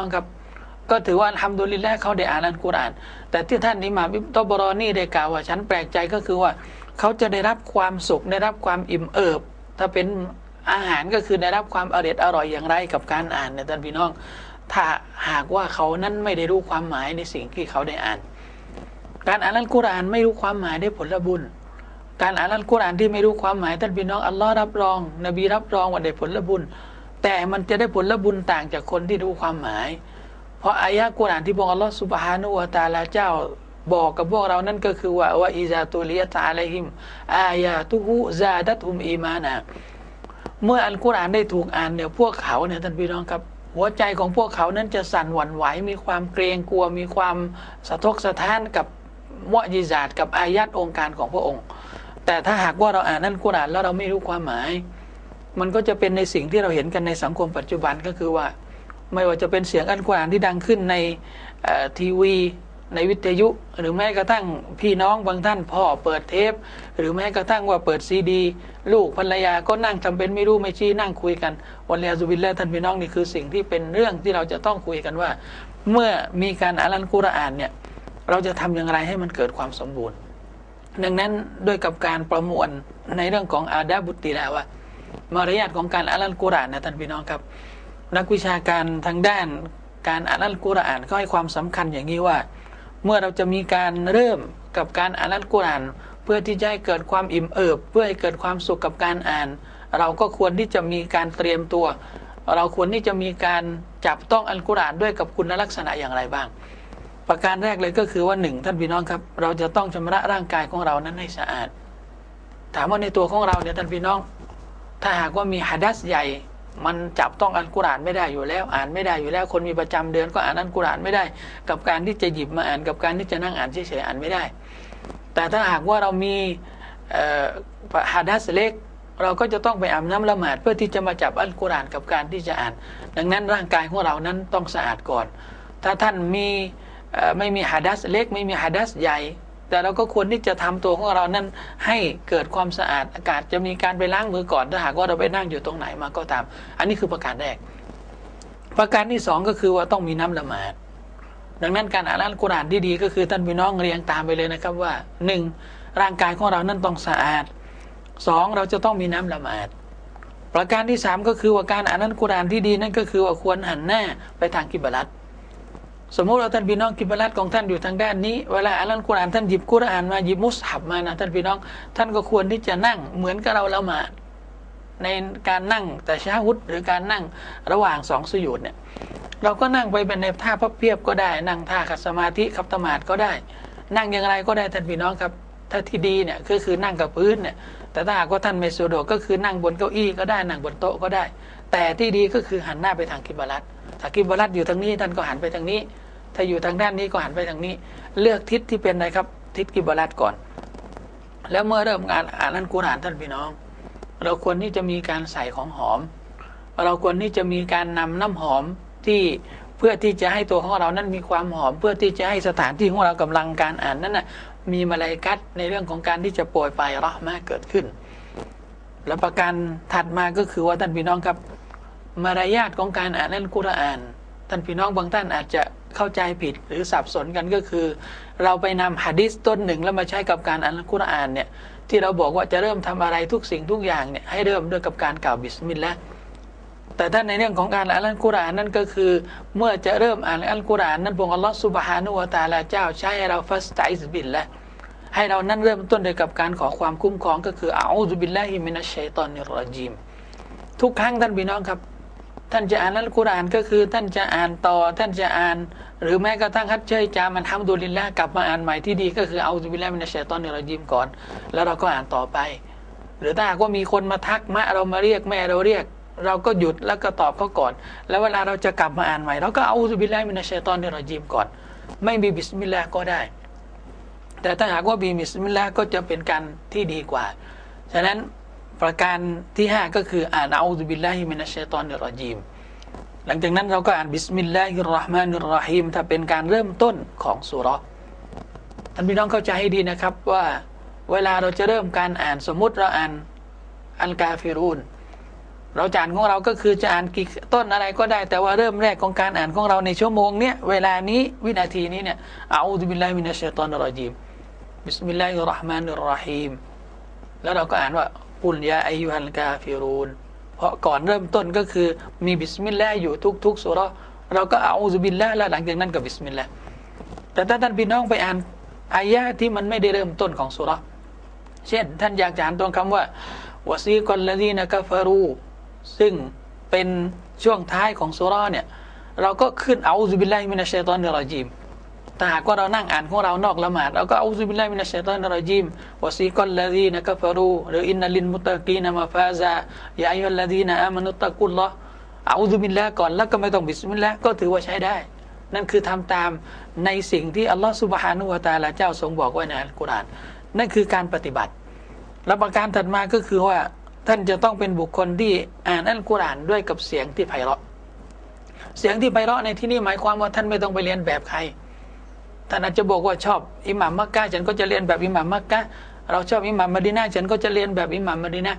้องครับ ก็ถือว่าทำดุลิลแรกเขาได้อ่านอัลกุรอาน แต่ที่ท่านอิหม่ามอิบตอบรอนี่ได้กล่าวว่าฉันแปลกใจก็คือว่า เขาจะได้รับความสุขได้รับความอิ่มเอิบ ถ้าเป็นอาหารก็คือได้รับความอร่อยอร่อยอย่างไรกับการอ่านเนี่ยท่านพี่น้อง ถ้าหากว่าเขานั้นไม่ได้รู้ความหมายในสิ่งที่เขาได้อ่าน การอ่านอัลกุรอานไม่รู้ความหมายได้ผลบุญการอ่านอัลกุรอานที่ไม่รู้ความหมายท่านพี่น้องอัลลอฮ์รับรอง นบีรับรองว่าได้ผลบุญ แต่มันจะได้ผลละบุญต่างจากคนที่รู้ความหมาย เพราะอายะกุรอานที่พระองค์อัลลอฮ์สุบฮานุวะตาลาเจ้าบอกกับพวกเรานั่นก็คือว่าว่าอิซาตุลิยะตะอะลัยฮิม อายาตุฮุซาดัตุมอีมานะเมื่ออัลกุรอานได้ถูกอ่านเนี่ยพวกเขาเนี่ยท่านพี่น้องครับ หัวใจของพวกเขานั้นจะสั่นหวั่นไหวมีความเกรงกลัวมีความสะทกสะท้านกับมอญิซาตกับอายัดองค์การของพระองค์ แต่ถ้าหากว่าเราอ่านนั่นกุรอานแล้วเราไม่รู้ความหมาย มันก็จะเป็นในสิ่งที่เราเห็นกันในสังคมปัจจุบันก็คือว่า ไม่ว่าจะเป็นเสียงอัลกุรอานที่ดังขึ้นในทีวีในวิทยุ หรือแม้กระทั่งพี่น้องบางท่านพ่อเปิดเทป หรือแม้กระทั่งว่าเปิดซีดี ลูกภรรยาก็นั่งทำเป็นไม่รู้ไม่ชี้นั่งคุยกันวันเลียซุบิลละท่านพี่น้องนี่คือสิ่งที่เป็นเรื่องที่เราจะต้องคุยกันว่า เมื่อมีการอ่านอัลกุรอานเนี่ยเราจะทำอย่างไรให้มันเกิดความสมบูรณ์ ดังนั้นด้วยกับการประมวลในเรื่องของอาดาบุตติแล้วว่า มารยาทของการอ่านอัลกุรอานนะท่านพี่น้องครับ นักวิชาการทางด้านการอ่านอัลกุรอานก็ให้ความสำคัญอย่างนี้ว่า เมื่อเราจะมีการเริ่มกับการอ่านอัลกุรอาน เพื่อที่จะให้เกิดความอิ่มเอิบ เพื่อให้เกิดความสุขกับการอ่าน เราก็ควรที่จะมีการเตรียมตัว เราควรที่จะมีการจับต้องอัลกุรอานด้วยกับคุณลักษณะอย่างไรบ้าง ประการแรกเลยก็คือว่าหนึ่งท่านพี่น้องครับ เราจะต้องชำระร่างกายของเรานั้นให้สะอาด ถามว่าในตัวของเราเนี่ยท่านพี่น้อง ถ้าหากว่ามีฮัดัสใหญ่ มันจับต้องอัลกุรอานไม่ได้อยู่แล้ว อ่านไม่ได้อยู่แล้ว คนมีประจำเดือนก็อ่านอัลกุรอานไม่ได้ กับการที่จะหยิบมาอ่านกับการที่จะนั่งอ่านเฉยๆอ่านไม่ได้ แต่ถ้าหากว่าเรามีฮัดัสเล็กเราก็จะต้องไปอาบน้ำละหมาดเพื่อที่จะมาจับอัลกุรอานกับการที่จะอ่าน ดังนั้นร่างกายของเรานั้นต้องสะอาดก่อน ถ้าท่านมีไม่มีฮัดัสเล็กไม่มีฮัดัสใหญ่ แต่เราก็ควรที่จะทำตัวของเรานั้นให้เกิดความสะอาดอากาศจะมีการไปล้างมือก่อนถ้าหากว่าเราไปนั่งอยู่ตรงไหนมาก็ตาม อันนี้คือประการแรก ประการที่สองก็คือว่าต้องมีน้ำละหมาดดังนั้นการอ่านอัลกุรอานที่ดีก็คือท่านพี่น้องเรียงตามไปเลยนะครับว่าหนึ่งร่างกายของเรานั้นต้องสะอาดสองเราจะต้องมีน้ำละหมาดประการที่สามก็คือว่าการอ่านอัลกุรอานที่ดีนั่นก็คือว่าควรหันหน้าไปทางกิบลัด สมมติว่าท่านพี่น้องกิบลัดของท่านอยู่ทางด้านนี้ เวลาอ่านอัลกุรอานท่านหยิบกุรอานมาหยิบมุสฮับมานะท่านพี่น้อง ท่านก็ควรที่จะนั่งเหมือนกับเราละหมาดในการนั่งแต่ชาฮุดหรือการนั่งระหว่างสองสุดเนี่ยเราก็นั่งไปเป็นในท่าพับเพียบก็ได้ นั่งท่าขัดสมาธิขับตมาดก็ได้ นั่งอย่างไรก็ได้ท่านพี่น้องครับถ้าที่ดีเนี่ยก็คือนั่งกับพื้นเนี่ยแต่ถ้าหากว่าท่านไม่สะดวกก็คือนั่งบนเก้าอี้ก็ได้นั่งบนโต๊ะก็ได้ แต่ที่ดีก็คือหันหน้าไปทางกิบลัดถ้ากิบลัดอยู่ทางนี้ท่านก็หันไปทางนี้ ถ้าอยู่ทางด้านนี้ก็หันไปทางนี้ เลือกทิศที่เป็นอะไรครับ ทิศกิบลัดก่อน แล้วเมื่อเริ่มงานอ่านอัลกุรอานท่านพี่น้อง เราควรที่จะมีการใส่ของหอม เราควรที่จะมีการนำน้ำหอมที่เพื่อที่จะให้ตัวของเรานั้นมีความหอม เพื่อที่จะให้สถานที่ของเรากำลังการอ่านนั้นนะมีมาลายกัดในเรื่องของการที่จะโปรยไปรอมาเกิดขึ้น แล้วประการถัดมาก็คือว่าท่านพี่น้องครับ มารยาทของการอ่านอัลกุรอาน ท่านพี่น้องบางท่านอาจจะเข้าใจผิดหรือสับสนกันก็คือ เราไปนำหะดิษต้นหนึ่งแล้วมาใช้กับการอ่านอัลกุรอานเนี่ยที่เราบอกว่าจะเริ่มทำอะไรทุกสิ่งทุกอย่างเนี่ยให้เริ่มด้วยกับการกล่าวบิสมิลลาห์แต่ถ้าในเรื่องของการอ่านอัลกุรอานนั่นก็คือ เมื่อจะเริ่มอ่านอัลกุรอานนั้นพระองค์อัลลอฮฺสุบฮานุวะตะอาลาเจ้าใช้ให้เราฟัสไตอิสบิลละให้เรานั้นเริ่มต้นด้วยกับการขอความคุ้มครองก็คืออาอูซุบิลลาฮิมินัชชัยตอนิรรจีมทุกครั้งท่านพี่น้องครับ ท่านจะอ่านอัลกุรอานก็คือ ท่านจะอ่านต่อ ท่านจะอ่าน หรือแม้กระทั่งฮัจเชยจามันทำดุลิลละกลับมาอ่านใหม่ที่ดีก็คือเอาซุบิลลาฮิมินัชชัยตอนิรรจีมก่อน แล้วเราก็อ่านต่อไป หรือถ้าหากว่ามีคนมาทักมะเรามาเรียกแม่เราเรียก เราก็หยุดแล้วก็ตอบเขาก่อน แล้วเวลาเราจะกลับมาอ่านใหม่เราก็เอาอุบิลลาฮิมินัชชัยตอนในรจีมก่อน ไม่มีบิสมิลลาห์ก็ได้ แต่ถ้าหากว่ามีบิสมิลลาห์ก็จะเป็นการที่ดีกว่า ฉะนั้น ประการที่ห้าก็คืออ่านเอาอุบิลลาฮิมินัชชัยตอนในรจีม หลังจากนั้นเราก็อ่านบิสมิลลาฮิรราะห์มานิรราะฮีมถ้าเป็นการเริ่มต้นของสุราะห์ท่านพี่น้องเข้าใจให้ดีนะครับว่าเวลาเราจะเริ่มการอ่านสมมุติเราอ่านอันกาฟิรูนเราจานของเราก็คือจะอ่านกี่ต้นอะไรก็ได้ แต่ว่าเริ่มแรกของการอ่านของเราในชั่วโมงเนี้ยเวลานี้วินาทีนี้เนี่ยอาอูดุบิลลาฮิมินัชชัยฏอนรรจีมบิสมิลลาฮิรราะห์มานิรราะฮีมแล้วเราก็อ่านว่า กุลยาอายุฮัลกาฟิรูน เพราะก่อนเริ่มต้นก็คือมีบิสมิลลาห์อยู่ทุกๆสุรเราก็เอาอุบิลลาห์แล้วหลังจากนั้นก็บิสมิลลาห์แต่ถ้าท่านพี่น้องไปอ่านอายะที่มันไม่ได้เริ่มต้นของสุรเช่น ท่านอยากจะอ่านตรงคำว่าวะซีกอลลดีนะกาฟารูซึ่งเป็นช่วงท้ายของสุรเนี่ย เราก็ขึ้นเอาซุบิลไลมินัชชัยตอนเนรจีม แต่หากว่าเรานั่งอ่านของเรานอกละหมาดเราก็เอาซุบิลไลมินัชชัยตอนนรจีมวะซีกอลลาดีนะกัฟารูหรืออินนัลินมุตตะกีนมาฟาซายาอัยฮัลลดีนะอามานุตตะกุลลอเอาซุบิลละก่อนแล้วก็ไม่ต้องบิสมิลละก็ถือว่าใช้ได้ นั่นคือทำตามในสิ่งที่อัลลอฮฺสุบฮานุวะตาลาเจ้าทรงบอกไว้ในอัลกุรอานนั่นคือการปฏิบัติและประการถัดมาก็คือว่าท่านจะต้องเป็นบุคคลที่อ่านอัลกุรอานด้วยกับเสียงที่ไพเราะ เสียงที่ไพเราะในที่นี้หมายความว่าท่านไม่ต้องไปเรียนแบบใคร ท่านอาจจะบอกว่าชอบอิหม่ามมักกะฉันก็จะเรียนแบบอิหม่ามมักกะเราชอบอิหม่ามมดีนาฉันก็จะเรียนแบบอิหม่ามมดีนา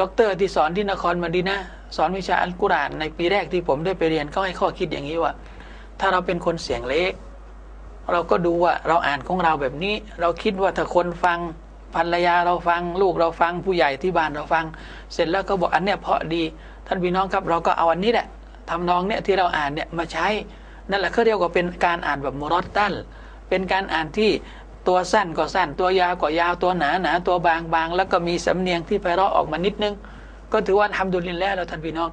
ด็อกเตอร์ที่สอนที่นครมดีนาสอนวิชาอัลกุรอานในปีแรกที่ผมได้ไปเรียนก็ให้ข้อคิดอย่างนี้ว่า ถ้าเราเป็นคนเสียงเล็กเราก็ดูว่าเราอ่านของเราแบบนี้ เราคิดว่าถ้าคนฟังภรรยาเราฟัง ลูกเราฟังผู้ใหญ่ที่บ้านเราฟัง เสร็จแล้วก็บอกอันเนี้ยเพราะดี ท่านพี่น้องครับเราก็เอาอันนี้แหละทำนองเนี้ยที่เราอ่านเนี่ยมาใช้ นั่นแหละเขาเรียกว่าเป็นการอ่านแบบมุรอตตัลเป็นการอ่านที่ตัวสั้นก็สั้น ตัวยาวก็ยาวตัวหนาหนาตัวบางบางแล้วก็มีสำเนียงที่ไพเราะออกมานิดนึง ก็ถือว่าทำดุลินแล้วเราท่านพี่น้อง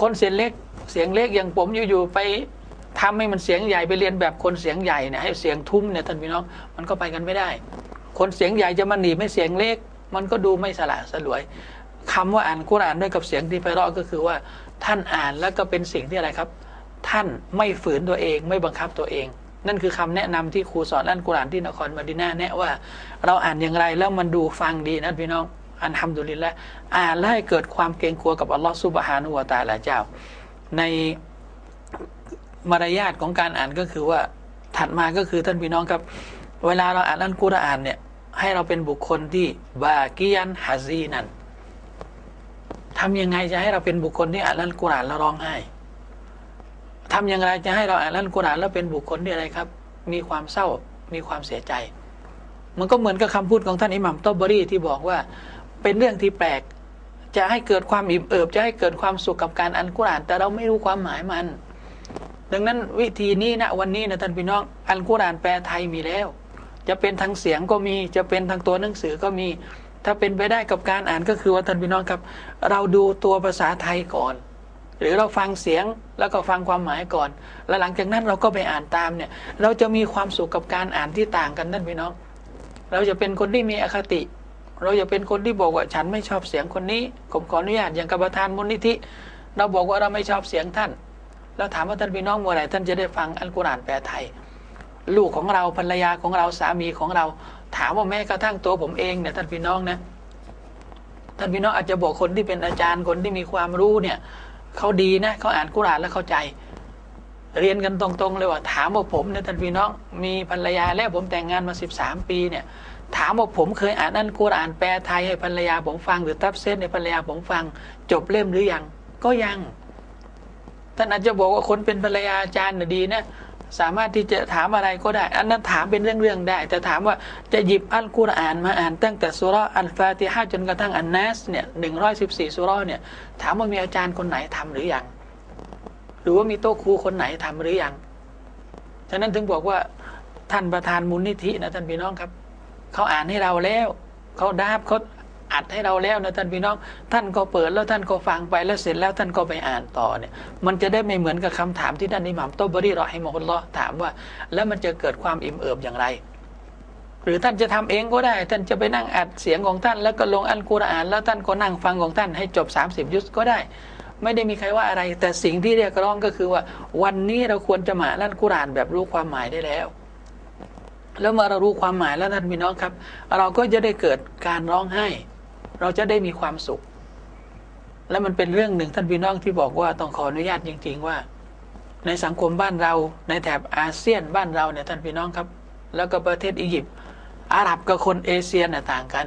คนเสียงเล็กเสียงเล็กอย่างผมอยู่ๆไปทำให้มันเสียงใหญ่ไปเรียนแบบคนเสียงใหญ่เนี่ยให้เสียงทุ้มเนี่ยท่านพี่น้องมันก็ไปกันไม่ได้ คนเสียงใหญ่จะมาหนีไม่เสียงเล็ก มันก็ดูไม่สละสลวยคำว่าอ่านกุรอานด้วยกับเสียงที่ไพเราะก็คือว่าท่านอ่านแล้วก็เป็นสิ่งที่อะไรครับ ท่านไม่ฝืนตัวเองไม่บังคับตัวเอง นั่นคือคำแนะนำที่ครูสอนอันกุรานที่นครมดินาแนะว่า เราอ่านอย่างไรแล้วมันดูฟังดีนะพี่น้องอันทำดุลินแล้วอ่านแล้วให้เกิดความเกรงกลัวกับอัลลอฮฺซุบฮานุวะตาลาเจ้า ในมารยาทของการอ่านก็คือว่าถัดมาก็คือท่านพี่น้องครับ เวลาเราอ่านอัลกุรอานเนี่ยให้เราเป็นบุคคลที่บากียันฮาซีนันทำยังไงจะให้เราเป็นบุคคลที่อ่านอัลกุรอานแล้วร้องไห้ ทำอย่างไรจะให้เราอ่านอัลกุรอานแล้วเป็นบุคคลที่อะไรครับ มีความเศร้ามีความเสียใจ มันก็เหมือนกับคำพูดของท่านอิหมัมตอบรีที่บอกว่าเป็นเรื่องที่แปลก จะให้เกิดความอิ่มเอิบ จะให้เกิดความสุขกับการอ่านกุรอาน แต่เราไม่รู้ความหมายมัน ดังนั้นวิธีนี้นะวันนี้นะท่านพี่น้องอัลกุรอานแปลไทยมีแล้ว จะเป็นทางเสียงก็มี จะเป็นทางตัวหนังสือก็มี ถ้าเป็นไปได้กับการอ่านก็คือว่าท่านพี่น้องครับ เราดูตัวภาษาไทยก่อน หรือเราฟังเสียงแล้วก็ฟังความหมายก่อน แล้วหลังจากนั้นเราก็ไปอ่านตามเนี่ย เราจะมีความสุขกับการอ่านที่ต่างกันท่นพี่น้อง เราจะเป็นคนที่มีอคติ เราจะเป็นคนที่บอกว่าฉันไม่ชอบเสียงคนนี้ ผมขออนุญาตอย่างกับประธานมูลนิธิ เราบอกว่าเราไม่ชอบเสียงท่าน แล้วถามว่าท่านพี่น้องเมื่อไหร่ท่านจะได้ฟังอัลกุรอานแปลไทย ลูกของเราภรรยาของเราสามีของเรา ถามว่าแม้กระทั่งตัวผมเองเนี่ยท่านพี่น้องนะท่านพี่น้องอาจจะบอกคนที่เป็นอาจารย์คนที่มีความรู้เนี่ย เขาดีนะเขาอ่านกุรานแล้วเข้าใจ เรียนกันตรงๆเลยว่า ถามว่าผมเนี่ยท่านพี่น้องมีภรรยาแล้วผมแต่งงานมาสิบสามปีเนี่ย ถามว่าผมเคยอ่านอันกุรอานแปลไทยให้ภรรยาผมฟังหรือทับเส้นให้ภรรยาผมฟัง จบเล่มหรือยัง ก็ยังท่านอาจจะบอกว่าคนเป็นภรรยาอาจารย์น่ะดีนะ สามารถที่จะถามอะไรก็ได้ อันนั้นถามเป็นเรื่องๆได้ แต่ถามว่าจะหยิบอัลกุรอานมาอ่าน ตั้งแต่สุราอัลฟาติฮะจนกระทั่งอันนัสเนี่ยหนึ่งร้อยสิบสี่สุราเนี่ยถามว่ามีอาจารย์คนไหนทำหรือยัง หรือว่ามีโต๊ะครูคนไหนทำหรือยัง ฉะนั้นถึงบอกว่าท่านประธานมูลนิธินะท่านพี่น้องครับ เขาอ่านให้เราแล้ว เขาดาบเขา อัดให้เราแล้วนะท่านพี่น้อง ท่านก็เปิดแล้วท่านก็ฟังไปแล้วเสร็จแล้วท่านก็ไปอ่านต่อเนี่ย มันจะได้ไม่เหมือนกับคำถามที่ท่านอิหม่ามโตบรีรอให้มอลลอถามว่า แล้วมันจะเกิดความอิ่มเอิบอย่างไร หรือท่านจะทำเองก็ได้ ท่านจะไปนั่งอัดเสียงของท่าน แล้วก็ลงอัลกุรอาน แล้วท่านก็นั่งฟังของท่านให้จบ 30 ยุสก็ได้ ไม่ได้มีใครว่าอะไร แต่สิ่งที่เรียกร้องก็คือว่า วันนี้เราควรจะมาอ่านกุรอานแบบรู้ความหมายได้แล้วแล้วเมื่อเรารู้ความหมายแล้วท่านพี่น้องครับ เราก็จะได้เกิดการร้องไห้ เราจะได้มีความสุข และมันเป็นเรื่องหนึ่งท่านพี่น้องที่บอกว่าต้องขออนุญาตจริง ๆ ว่า ในสังคมบ้านเราในแถบอาเซียนบ้านเราเนี่ยท่านพี่น้องครับ แล้วก็ประเทศอียิปต์อาหรับกับคนเอเชียน่ะต่างกัน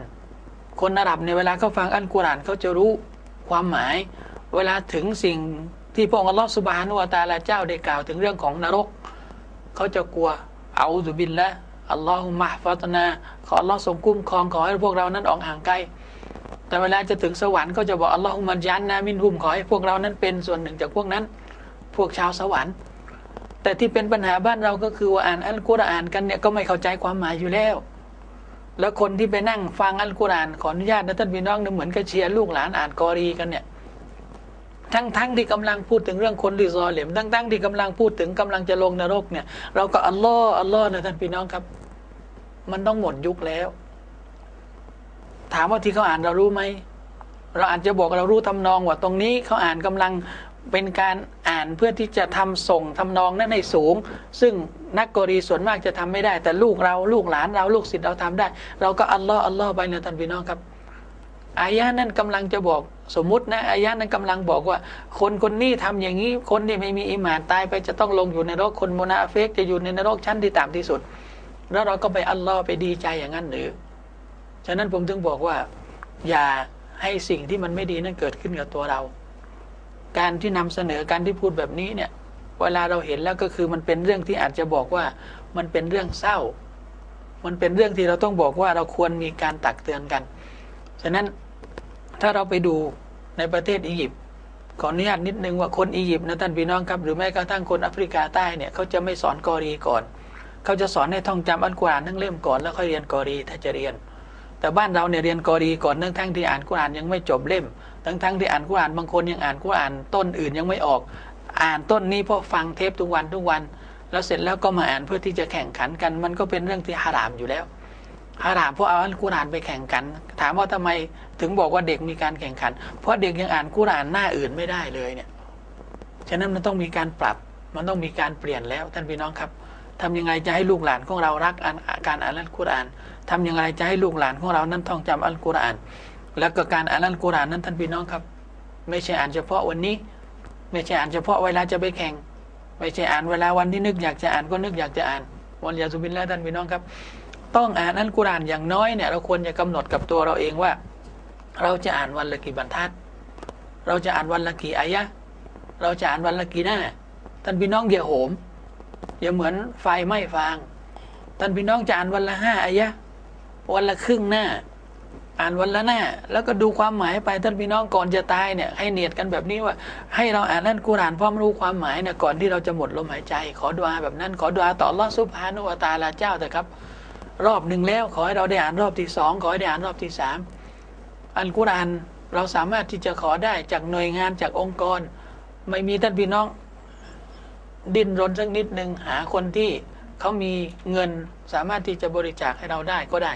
คนอาหรับในเวลาเขาฟังอัลกุรอานเขาจะรู้ความหมาย เวลาถึงสิ่งที่พระองค์อัลลอฮฺสุบฮานุวะตาลาเจ้าได้กล่าวถึงเรื่องของนรก เขาจะกลัวเอาซุบินละอัลลอฮุมะฟัตนา ขออัลลอฮ์ทรงคุ้มครองขอให้พวกเรานั้นออกห่างไกล แต่เวลาจะถึงสวรรค์ก็จะบอกอัลลอฮุมัยันนามินหุมขอให้พวกเรานั้นเป็นส่วนหนึ่งจากพวกนั้น พวกชาวสวรรค์ แต่ที่เป็นปัญหาบ้านเราก็คือว่าอ่านอัลกุรอานกันเนี่ยก็ไม่เข้าใจความหมายอยู่แล้ว แล้วคนที่ไปนั่งฟังอัลกุรอานขออนุญาตนะท่านพี่น้องเนี่ยเหมือนกับเชียร์ลูกหลานอ่านกอรีกันเนี่ยทั้งทั้งที่กำลังพูดถึงเรื่องคนที่ซอเหลมทั้งทั้งที่กำลังพูดถึงกำลังจะลงนรกเนี่ย เราก็อัลลอฮ์อัลลอฮ์นะท่านพี่น้องครับ มันต้องหมดยุคแล้ว ถามว่าที่เขาอ่านเรารู้ไหมเราอาจจะบอกเรารู้ทำนองว่าตรงนี้เขาอ่านกำลังเป็นการอ่านเพื่อที่จะทำส่งทำนองนั้นให้สูง ซึ่งนักกรีส่วนมากจะทำไม่ได้ แต่ลูกเราลูกหลานเราลูกศิษย์เราทำได้ เราก็อัลลอฮ์อัลลอฮ์ไปนะท่านพี่น้องครับอายะนั้นกำลังจะบอกสมมุตินะอายะนั้นกำลังบอกว่า คนคนนี้ทำอย่างนี้คนที่ไม่มีอิมานตายไปจะต้องลงอยู่ในนรกคนโมนาเฟกจะอยู่ในนรกชั้นที่ต่ำที่สุด แล้วเราก็ไปอัลลอฮ์ไปดีใจอย่างนั้นหรือ ฉะนั้นผมถึงบอกว่า อย่าให้สิ่งที่มันไม่ดีนั้นเกิดขึ้นกับตัวเรา การที่นำเสนอการที่พูดแบบนี้เนี่ย เวลาเราเห็นแล้วก็คือมันเป็นเรื่องที่อาจจะบอกว่ามันเป็นเรื่องเศร้า มันเป็นเรื่องที่เราต้องบอกว่าเราควรมีการตักเตือนกัน ฉะนั้นถ้าเราไปดูในประเทศอียิปต์ขออนุญาตนิดนึงว่าคนอียิปต์นะท่านพี่น้องครับ หรือแม้กระทั่งคนแอฟริกาใต้เนี่ยเขาจะไม่สอนกอรีก่อน เขาจะสอนให้ท่องจำอัลกุรอานทั้งเล่มก่อนแล้วค่อยเรียนกอรีถ้าจะเรียน แต่บ้านเราเนี่ยเรียนกอรีก่อนทั้งทั้งที่อ่านกุรอานยังไม่จบเล่ม ทั้งทั้งที่อ่านกุรอานบางคนยังอ่านกุรอานต้นอื่นยังไม่ออก อ่านต้นนี้เพราะฟังเทปทุกวันทุกวัน แล้วเสร็จแล้วก็มาอ่านเพื่อที่จะแข่งขันกัน มันก็เป็นเรื่องที่ฮารามอยู่แล้วฮารามเพราะเอาอัลกุรอานไปแข่งขัน ถามว่าทำไมถึงบอกว่าเด็กมีการแข่งขัน เพราะเด็กยังอ่านกุรอานหน้าอื่นไม่ได้เลยเนี่ยฉะนั้นมันต้องมีการปรับมันต้องมีการเปลี่ยนแล้วท่านพี่น้องครับ ทำยังไงจะให้ลูกหลานของเรารักอ่านการอ่านอัลกุรอานทำยังไงจะให้ลูกหลานของเรานั้นท่องจำอัลกุรอาน แล้วก็การอ่านอัลกุรอานนั้นท่านพี่น้องครับ ไม่ใช่อ่านเฉพาะวันนี้ ไม่ใช่อ่านเฉพาะเวลาจะไปแข่ง ไม่ใช่อ่านเวลาวันที่นึกอยากจะอ่านก็นึกอยากจะอ่านวันยาสุบินแล้วท่านพี่น้องครับ ต้องอ่านอัลกุรอานอย่างน้อยเนี่ยเราควรจะกำหนดกับตัวเราเองว่า เราจะอ่านวันละกี่บรรทัด เราจะอ่านวันละกี่อายะ เราจะอ่านวันละกี่หน้าท่านพี่น้องอย่าโหม อย่าเหมือนไฟไหม้ฟางท่านพี่น้องจะอ่านวันละห้าอายะวันละครึ่งหน้า อ่านวันละหน้า แล้วก็ดูความหมายไปท่านพี่น้องก่อนจะตายเนี่ยให้เนียดกันแบบนี้ว่า ให้เราอ่านนั่นกุรานพร้อมรู้ความหมายเนี่ยก่อนที่เราจะหมดลมหายใจ ขอดุอาแบบนั้น ขอดุอาต่ออัลอฮ์ซุบฮานุวตาลาเจ้าเถอะครับ รอบหนึ่งแล้วขอให้เราได้อ่านรอบที่สองขอให้ได้อ่านรอบที่สามอันกุรอานเราสามารถที่จะขอได้จากหน่วยงานจากองค์กร ไม่มีท่านพี่น้อง ดิ้นรนสักนิดหนึ่งหาคนที่เขามีเงินสามารถที่จะบริจาคให้เราได้ก็ได้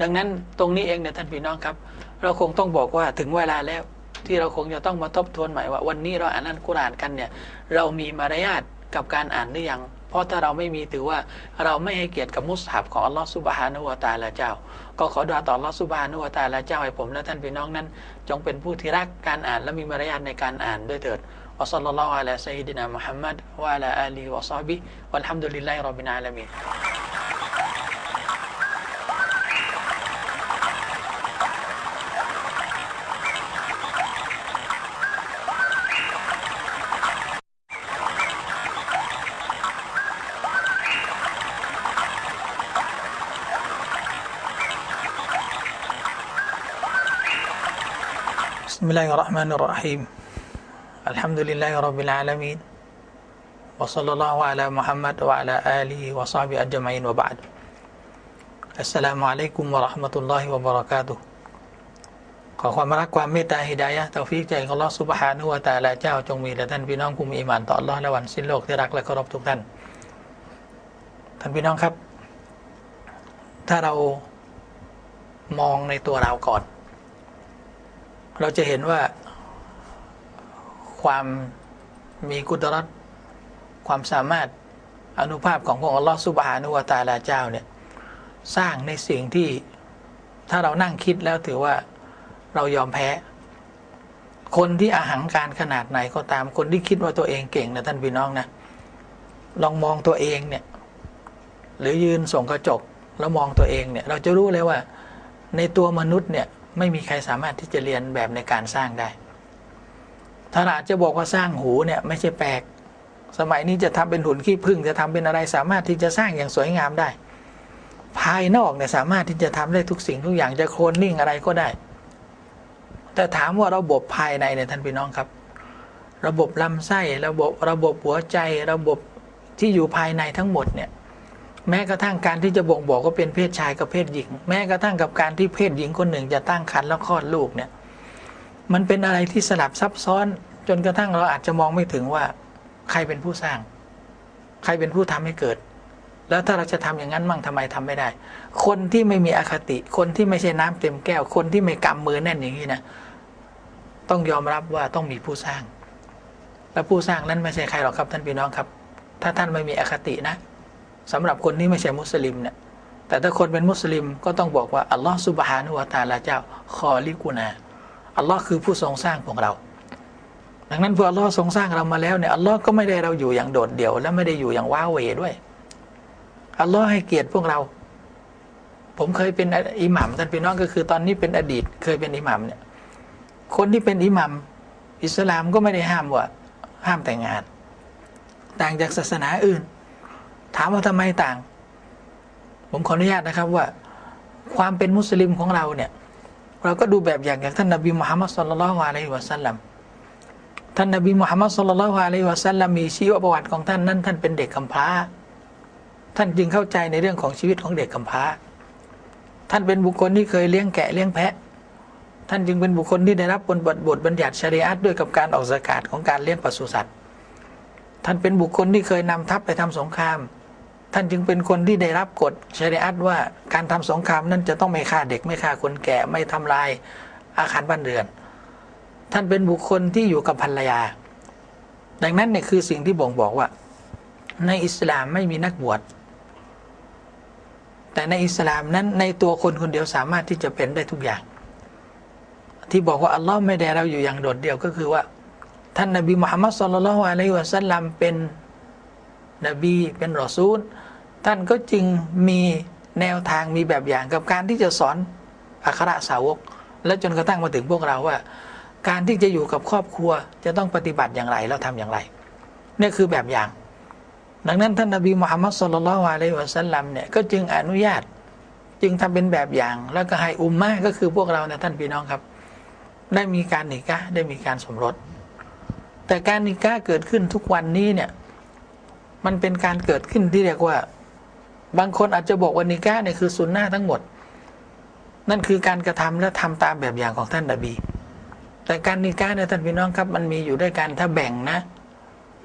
ดังนั้นตรงนี้เองเนี่ยท่านพี่น้องครับ เราคงต้องบอกว่าถึงเวลาแล้วที่เราคงจะต้องมาทบทวนใหม่ว่าวันนี้เราอ่านอัลกุรอานกันเนี่ยเรามีมารยาทกับการอ่านหรือยัง เพราะถ้าเราไม่มีถือว่าเราไม่ให้เกียรติกับมุสฮับของอัลลอฮฺสุบฮานุวะตาลาเจ้า ก็ขอดุอาต่ออัลลอฮฺสุบฮานุวะตาลาเจ้าให้ผมและท่านพี่น้องนั้น จงเป็นผู้ที่รักการอ่านและมีมารยาทในการอ่านด้วยเถิด وصلى الله على سيدنا محمد وعلى آله وصحبه والحمد لله رب العالمين. بسم الله الرحمن الرحيم الحمد لله رب العالمين وصلى الله على محمد وعلى آله وصحبه أجمعين وبعد السلام عليكم ورحمة الله وبركاته ขอความรักความเมตตาฮิดายะห์เตาฟิกใจของอัลลอฮฺสุบฮานุวะตะอาลาเจ้าจงมีแด่ท่านพี่น้องผู้มีอิหมานต่ออัลลอฮ์และวันสิ้นโลกที่รักและเคารพทุกท่าน ท่านพี่น้องครับ ถ้าเรามองในตัวเราก่อน เราจะเห็นว่า ความมีกุดรัตความสามารถอนุภาพของพระองค์อัลลอฮฺสุบฮานุวะตาลาเจ้าเนี่ยสร้างในสิ่งที่ถ้าเรานั่งคิดแล้วถือว่าเรายอมแพ้ คนที่อาหังการขนาดไหนก็ตามคนที่คิดว่าตัวเองเก่งนะท่านพี่น้องนะลองมองตัวเองเนี่ย หรือยืนส่งกระจกแล้วมองตัวเองเนี่ย เราจะรู้เลยว่า ในตัวมนุษย์เนี่ยไม่มีใครสามารถที่จะเรียนแบบในการสร้างได้ ถ้าจะบอกว่าสร้างหูเนี่ยไม่ใช่แปลก สมัยนี้จะทำเป็นหุ่นขี้ผึ้งจะทำเป็นอะไรสามารถที่จะสร้างอย่างสวยงามได้ ภายนอกเนี่ยสามารถที่จะทำได้ทุกสิ่งทุกอย่างจะโคลนนิ่งอะไรก็ได้ แต่ถามว่าระบบภายในเนี่ยท่านพี่น้องครับ ระบบลำไส้ระบบระบบหัวใจ ระบบที่อยู่ภายในทั้งหมดเนี่ยแม้กระทั่งการที่จะบ่งบอกว่าเป็นเพศชายกับเพศหญิง แม้กระทั่งกับการที่เพศหญิงคนหนึ่งจะตั้งครรภ์แล้วคลอดลูกเนี่ย มันเป็นอะไรที่สลับซับซ้อน จนกระทั่งเราอาจจะมองไม่ถึงว่า ใครเป็นผู้สร้าง ใครเป็นผู้ทำให้เกิด แล้วถ้าเราจะทำอย่างนั้นมั่งทำไมทำไม่ได้ คนที่ไม่มีอคติ คนที่ไม่ใช่น้ำเต็มแก้ว คนที่ไม่กำมือแน่นอย่างนี้นะต้องยอมรับว่าต้องมีผู้สร้าง และผู้สร้างนั้นไม่ใช่ใครหรอกครับท่านพี่น้องครับ ถ้าท่านไม่มีอคตินะสำหรับคนที่ไม่ใช่มุสลิมเนี่ยแต่ถ้าคนเป็นมุสลิมก็ต้องบอกว่าอัลลอฮฺสุบฮานุวะตาลาเจ้าคอลิกุนา อัลลอฮ์คือผู้ทรงสร้างพวกเรา ดังนั้นพออัลลอฮ์ทรงสร้างเรามาแล้วเนี่ยอัลลอฮ์ก็ไม่ได้เราอยู่อย่างโดดเดี่ยว และไม่ได้อยู่อย่างว้าเหวด้วยอัลลอฮ์ให้เกียรติพวกเรา ผมเคยเป็นอิหมัมท่านพี่น้องก็คือ ตอนนี้เป็นอดีต เคยเป็นอิหมัมเนี่ย คนที่เป็นอิหมัมอิสลามก็ไม่ได้ห้ามว่า ห้ามแต่งงาน ต่างจากศาสนาอื่น ถามว่าทำไมต่าง ผมขออนุญาตนะครับว่า ความเป็นมุสลิมของเราเนี่ย เราก็ดูแบบอย่างจากท่านนบีมุฮัมมัดสุลลัลฮวาอะลัยฮิวะสัลลัมท่านนบีมุฮัมมัดสุลลัลฮวาอะลัยฮิวะสัลลัมมีชีวประวัติของท่านนั้นท่านเป็นเด็กกำพร้า ท่านจึงเข้าใจในเรื่องของชีวิตของเด็กกำพร้า ท่านเป็นบุคคลที่เคยเลี้ยงแกะเลี้ยงแพะ ท่านจึงเป็นบุคคลที่ได้รับบทบทบทบัญญัติชริอะห์ด้วยกับการออกสกาดของการเลี้ยงปศุสัตว์ ท่านเป็นบุคคลที่เคยนำทัพไปทำสงคราม ท่านจึงเป็นคนที่ได้รับกฎชริอะห์ว่าการทำสงครามนั้นจะต้องไม่ฆ่าเด็กไม่ฆ่าคนแก่ไม่ทำลายอาคารบ้านเรือน ท่านเป็นบุคคลที่อยู่กับภรรยา ดังนั้นเนี่ยคือสิ่งที่บ่งบอกว่า ในอิสลามไม่มีนักบวช แต่ในอิสลามนั้นในตัวคนคนเดียวสามารถที่จะเป็นได้ทุกอย่าง ที่บอกว่าอัลลอฮ์ไม่ได้เราอยู่อย่างโดดเดี่ยวก็คือว่า ท่านนบีมุฮัมมัดสุลลัลฮุอะลัยฮิวะสัลลัมเป็นนบีเป็นรอซูล ท่านก็จึงมีแนวทางมีแบบอย่างกับการที่จะสอนอัครสาวก และจนกระทั่งมาถึงพวกเราว่า การที่จะอยู่กับครอบครัวจะต้องปฏิบัติอย่างไรแล้วทำอย่างไรนี่คือแบบอย่าง ดังนั้นท่านนบีมุฮัมมัดสุลลัลฮุอะลัยฮิวะสัลลัมเนี่ยก็จึงอนุญาตจึงทำเป็นแบบอย่าง แล้วก็ให้อุมมะก็คือพวกเราเนี่ยท่านพี่น้องครับ ได้มีการนิกะได้มีการสมรส แต่การนิกะเกิดขึ้นทุกวันนี้เนี่ยมันเป็นการเกิดขึ้นที่เรียกว่า บางคนอาจจะบอกว่านิกะห์เนี่ยคือสุนนะทั้งหมด นั่นคือการกระทำและทำตามแบบอย่างของท่านนบี แต่การนิกะห์เนี่ยท่านพี่น้องครับมันมีอยู่ด้วยกันถ้าแบ่งนะ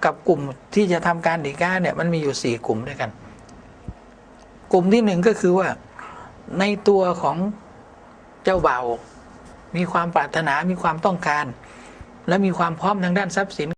กับกลุ่มที่จะทำการนิกะห์เนี่ยมันมีอยู่สี่กลุ่มด้วยกัน กลุ่มที่หนึ่งก็คือว่าในตัวของเจ้าบ่าวมีความปรารถนามีความต้องการ และมีความพร้อมทางด้านทรัพย์สิน